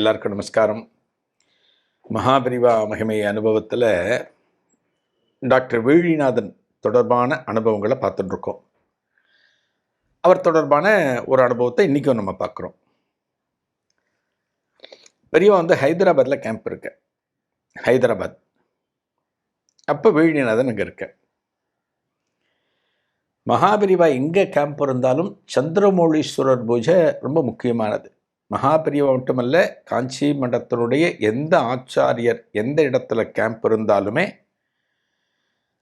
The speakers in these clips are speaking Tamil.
எல்லாருக்கும் நமஸ்காரம். மகாபரிவா மகிமை அனுபவத்தில் டாக்டர் வேழிநாதன் தொடர்பான அனுபவங்களை பார்த்துட்ருக்கோம். அவர் தொடர்பான ஒரு அனுபவத்தை இன்றைக்கும் நம்ம பார்க்குறோம். பெரியவா வந்து ஹைதராபாத்தில் கேம்ப் இருக்க ஹைதராபாத். அப்போ வேழிநாதன் அங்கே இருக்க மகாபிரிவா எங்கே கேம்ப் இருந்தாலும் சந்திரமௌலீஸ்வரர் பூஜை ரொம்ப முக்கியமானது. மகாபெரிவா மட்டுமல்ல காஞ்சி மண்டத்தினுடைய எந்த ஆச்சாரியர் எந்த இடத்துல கேம்ப் இருந்தாலுமே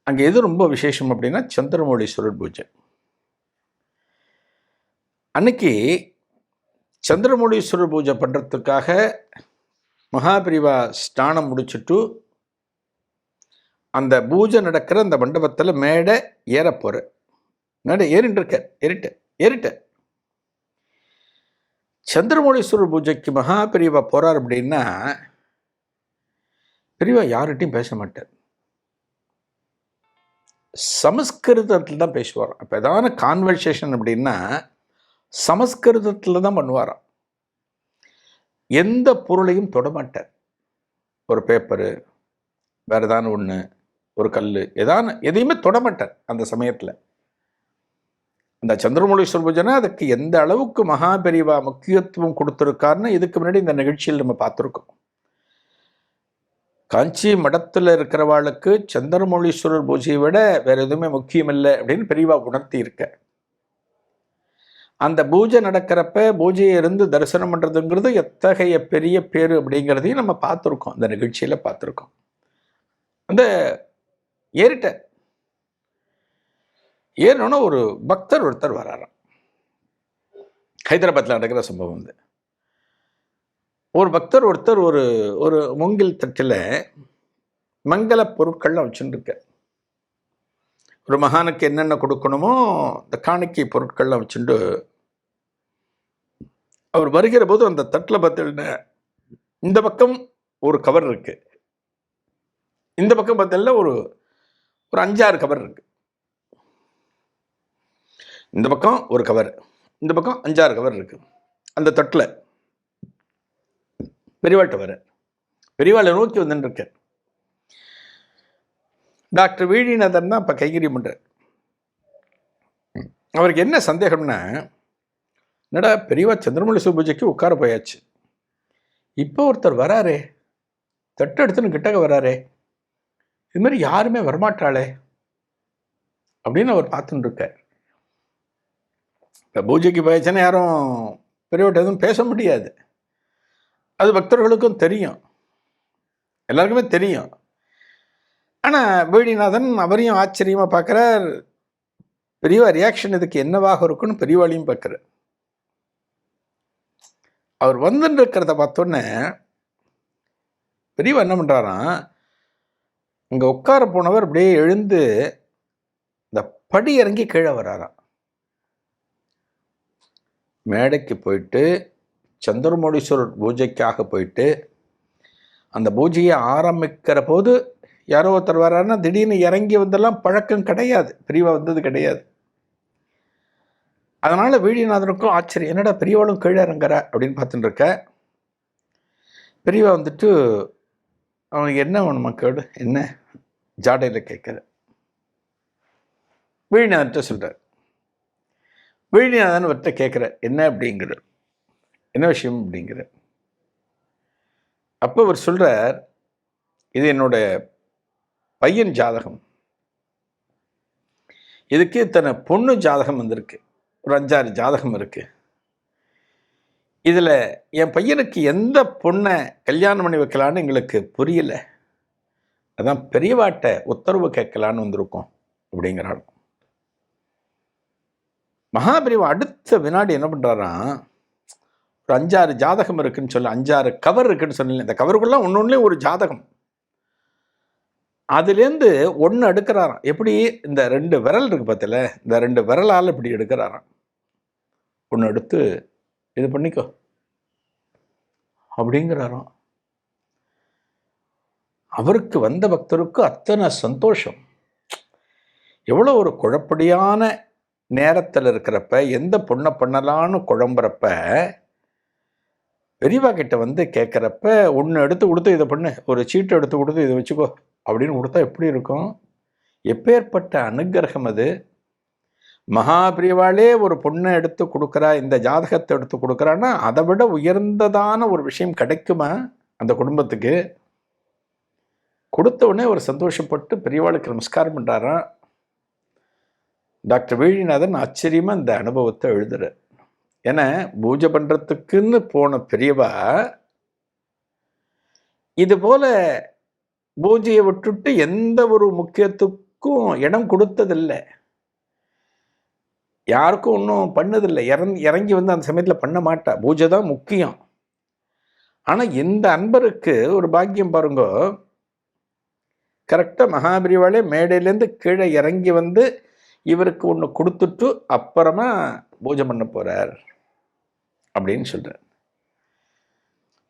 அங்கே எது ரொம்ப விசேஷம் அப்படின்னா சந்திரமௌலீஸ்வரர் பூஜை. அன்னைக்கு சந்திரமௌலீஸ்வரர் பூஜை பண்ணுறதுக்காக மகாபிரிவா ஸ்நானம் முடிச்சுட்டு அந்த பூஜை நடக்கிற அந்த மண்டபத்தில் மேடை ஏற போகிற மேடை ஏறின்னு இருக்க ஏறிட்ட ஏறிட்ட சந்திரமௌழீஸ்வரர் பூஜைக்கு மகா பெரியவா போகிறார் அப்படின்னா பெரியவா யார்கிட்டையும் பேச மாட்டார். சமஸ்கிருதத்தில் தான் பேசுவார் அப்போ எதான கான்வர்சேஷன் அப்படின்னா சமஸ்கிருதத்தில் தான் பண்ணுவாராம். எந்த பொருளையும் தொடமாட்டார் ஒரு பேப்பரு வேறு ஏதான ஒன்று ஒரு கல் எதான எதையுமே தொடமாட்டார் அந்த சமயத்தில். இந்த சந்திரமௌலீஸ்வர பூஜைனா அதுக்கு எந்த அளவுக்கு மகாபெரிவா முக்கியத்துவம் கொடுத்துருக்காருன்னு இதுக்கு முன்னாடி இந்த நிகழ்ச்சியில் நம்ம பார்த்துருக்கோம். காஞ்சி மடத்தில் இருக்கிறவாளுக்கு சந்திரமௌழீஸ்வரர் பூஜையை விட வேறு எதுவுமே முக்கியம் இல்லை அப்படின்னு பெரியவா உணர்த்தி இருக்க அந்த பூஜை நடக்கிறப்ப பூஜையை இருந்து தரிசனம் பண்ணுறதுங்கிறது எத்தகைய பெரிய பேர் அப்படிங்கிறதையும் நம்ம பார்த்துருக்கோம். அந்த நிகழ்ச்சியில் பார்த்துருக்கோம். அந்த ஏறிட்ட ஏன்னா ஒரு பக்தர் ஒருத்தர் வராராம். ஹைதராபாத்தில் நடக்கிற சம்பவம் வந்து. ஒரு பக்தர் ஒருத்தர் ஒரு ஒரு மூங்கில் தட்டில் மங்கள பொருட்கள்லாம் வச்சுருக்க ஒரு மகானுக்கு என்னென்ன கொடுக்கணுமோ இந்த காணிக்கை பொருட்கள்லாம் வச்சுட்டு அவர் வருகிற போது அந்த தட்டில் பார்த்தீங்கன்னா இந்த பக்கம் ஒரு கவர் இருக்குது இந்த பக்கம் பார்த்தீங்கன்னா ஒரு ஒரு அஞ்சாறு கவர் இருக்குது இந்த பக்கம் ஒரு கவர் இந்த பக்கம் அஞ்சாறு கவர் இருக்குது அந்த தட்டில் பெரியவாள்கிட்ட வர பெரியவாளை நோக்கி வந்துட்டு டாக்டர் வீழிநாதன் தான் இப்போ கைகறி பண்ணுறார் அவருக்கு என்ன சந்தேகம்னா என்னடா பெரியவா சந்திரமொழி சுபூஜைக்கு உட்கார போயாச்சு. இப்போ ஒருத்தர் வராரே தட்டு எடுத்துன்னு கிட்டக்க வராரே இது மாதிரி யாருமே வரமாட்டாளே அப்படின்னு அவர் பார்த்துட்டு இருக்கார். இப்போ பூஜைக்கு போயாச்சுன்னா யாரும் பெரியவட்ட எதுவும் பேச முடியாது. அது பக்தர்களுக்கும் தெரியும். எல்லாருக்குமே தெரியும். ஆனால் வீடிநாதன் அவரையும் ஆச்சரியமாக பார்க்குறார் பெரியவா ரியாக்ஷன் இதுக்கு என்னவாக இருக்குன்னு பெரியவாளையும் பார்க்குறார் அவர் வந்துட்டு இருக்கிறத பார்த்தோன்னே பெரியவா என்ன பண்ணுறாராம் இங்கே உட்கார போனவர் அப்படியே எழுந்து இந்த படி இறங்கி கீழே வராராம். மேடைக்கு போயிட்டு சந்திரமௌலீஸ்வரர் பூஜைக்காக போயிட்டு அந்த பூஜையை ஆரம்பிக்கிற போது யாரோ ஒருத்தர் வர்றாருன்னா திடீர்னு இறங்கி வந்தெல்லாம் பழக்கம் கிடையாது. பிரிவாக வந்தது கிடையாது. அதனால் வீடியநாதனுக்கும் ஆச்சரியம். என்னடா பெரியவளும் கீழே இறங்குற? அப்படின்னு பார்த்துட்டு இருக்க பெரியவா வந்துட்டு அவனுக்கு என்ன வேணும் மக்கள் என்ன? ஜாடையில் கேட்குற. வீடிநாதன்ட்ட சொல்கிறார் வீடிநாதன் ஒருத்த கேட்குற என்ன அப்படிங்கிற? என்ன விஷயம்? அப்படிங்கிற. அப்போ அவர் சொல்கிறார் இது என்னோட பையன் ஜாதகம். இதுக்கு இத்தனை பொண்ணு ஜாதகம் வந்திருக்கு. ஒரு அஞ்சாறு ஜாதகம் இருக்குது இதில் என் பையனுக்கு எந்த பொண்ணை கல்யாணம் பண்ணி வைக்கலான்னு எங்களுக்கு புரியல. அதான் பெரியவாட்ட உத்தரவு கேட்கலான்னு வந்திருக்கோம் அப்படிங்கிறாலும் மகாபிரிவு அடுத்த வினாடி என்ன பண்ணுறாராம் ஒரு அஞ்சாறு ஜாதகம் இருக்குன்னு சொல்லி அஞ்சாறு கவர் இருக்குன்னு சொல்லி. இந்த கவருக்குள்ளே ஒன்று ஒன்றுலேயும் ஒரு ஜாதகம். அதுலேருந்து ஒன்று எடுக்கிறாராம். எப்படி? இந்த ரெண்டு விரல் இருக்கு பார்த்தல இந்த ரெண்டு விரலால் இப்படி எடுக்கிறாராம். ஒன்று எடுத்து இது பண்ணிக்கோ. அப்படிங்கிறாராம். அவருக்கு வந்த பக்தருக்கு அத்தனை சந்தோஷம். எவ்வளோ ஒரு குழப்படியான நேரத்தில் இருக்கிறப்ப எந்த பொண்ணை பண்ணலான்னு குழம்புறப்ப பெரியவா கிட்ட வந்து கேட்குறப்ப ஒன்று எடுத்து கொடுத்து இதை பண்ணு. ஒரு சீட்டு எடுத்து கொடுத்து இதை வச்சுக்கோ. அப்படின்னு கொடுத்தா எப்படி இருக்கும்? எப்பேற்பட்ட அனுக்கிரகம் அது? மகாபிரிவாளே ஒரு பொண்ணை எடுத்து கொடுக்குறா இந்த ஜாதகத்தை எடுத்து கொடுக்குறான்னா அதை விட உயர்ந்ததான ஒரு விஷயம் கிடைக்குமா அந்த குடும்பத்துக்கு? கொடுத்த உடனே ஒரு சந்தோஷப்பட்டு பெரியவாளுக்கு நமஸ்காரம் பண்ணுறாராம் டாக்டர் வீழிநாதன் ஆச்சரியமாக இந்த அனுபவத்தை எழுதுறார். ஏன்னா பூஜை பண்ணுறதுக்குன்னு போன பெரியவா இது போல பூஜையை விட்டுட்டு எந்த ஒரு முக்கியத்துக்கும் இடம் கொடுத்ததில்லை. யாருக்கும் ஒன்றும் பண்ணதில்லை. இறங்கி இறங்கி வந்து அந்த சமயத்தில் பண்ண மாட்டா. பூஜை தான் முக்கியம். ஆனால் இந்த அன்பருக்கு ஒரு பாக்கியம் பாருங்கோ. கரெக்டாக மகாபிரிவாளே மேடையிலேருந்து கீழே இறங்கி வந்து இவருக்கு ஒன்று கொடுத்துட்டு அப்புறமா பூஜை பண்ண போகிறார் அப்படின்னு சொல்கிறார்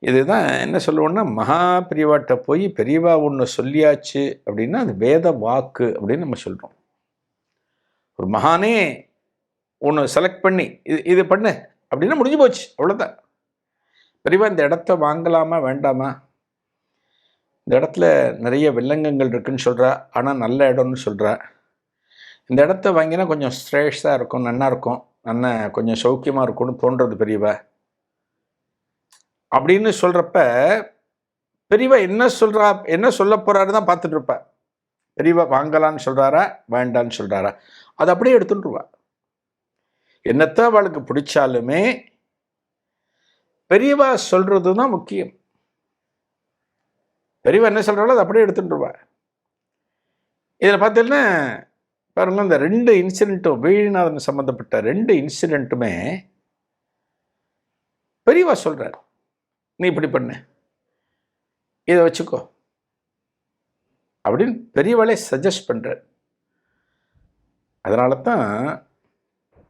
இதுதான் என்ன சொல்லுவோன்னா மகா பெரியவாட்ட போய் பெரியவா ஒன்று சொல்லியாச்சு அப்படின்னா அது வேத வாக்கு அப்படின்னு நம்ம சொல்கிறோம் ஒரு மகானே ஒன்று செலக்ட் பண்ணி இது இது பண்ணு அப்படின்னா முடிஞ்சு போச்சு அவ்வளோதான் பெரியவா இந்த இடத்த வாங்கலாமா வேண்டாமா? இந்த இடத்துல நிறைய வில்லங்கங்கள் இருக்குன்னு சொல்கிறா ஆனால் நல்ல இடம்னு சொல்கிறா இந்த இடத்த வாங்கினா கொஞ்சம் ஸ்ட்ரேஷாக இருக்கும் நல்லா இருக்கும். நல்லா கொஞ்சம் சௌக்கியமாக இருக்கும்னு தோன்றது பெரியவா. அப்படின்னு சொல்கிறப்ப பெரியவா என்ன சொல்கிறா என்ன சொல்ல போகிறாரு தான் பார்த்துட்ருப்ப பெரியவா வாங்கலான்னு சொல்கிறாரா வேண்டான்னு சொல்கிறாரா அதை அப்படியே எடுத்துட்டுருவா என்னத்த அவளுக்கு பிடிச்சாலுமே பெரியவா சொல்கிறது தான் முக்கியம். பெரியவா என்ன சொல்கிறாலோ அதை அப்படியே எடுத்துட்டுருவா இதில் பார்த்தீங்கன்னா பாருங்கள் இந்த ரெண்டு இன்சிடெண்ட்டும் வீழிநாதன் சம்மந்தப்பட்ட ரெண்டு இன்சிடெண்ட்டுமே பெரியவா சொல்கிறார் நீ இப்படி பண்ணு. இதை வச்சுக்கோ. அப்படின்னு பெரியவாளே சஜஸ்ட் பண்ணுறார் அதனால தான்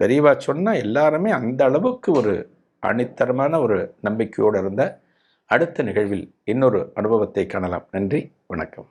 பெரியவா சொன்னால் எல்லாருமே அந்த அளவுக்கு ஒரு அணித்தரமான ஒரு நம்பிக்கையோடு இருந்த அடுத்த நிகழ்வில் இன்னொரு அனுபவத்தை காணலாம். நன்றி வணக்கம்.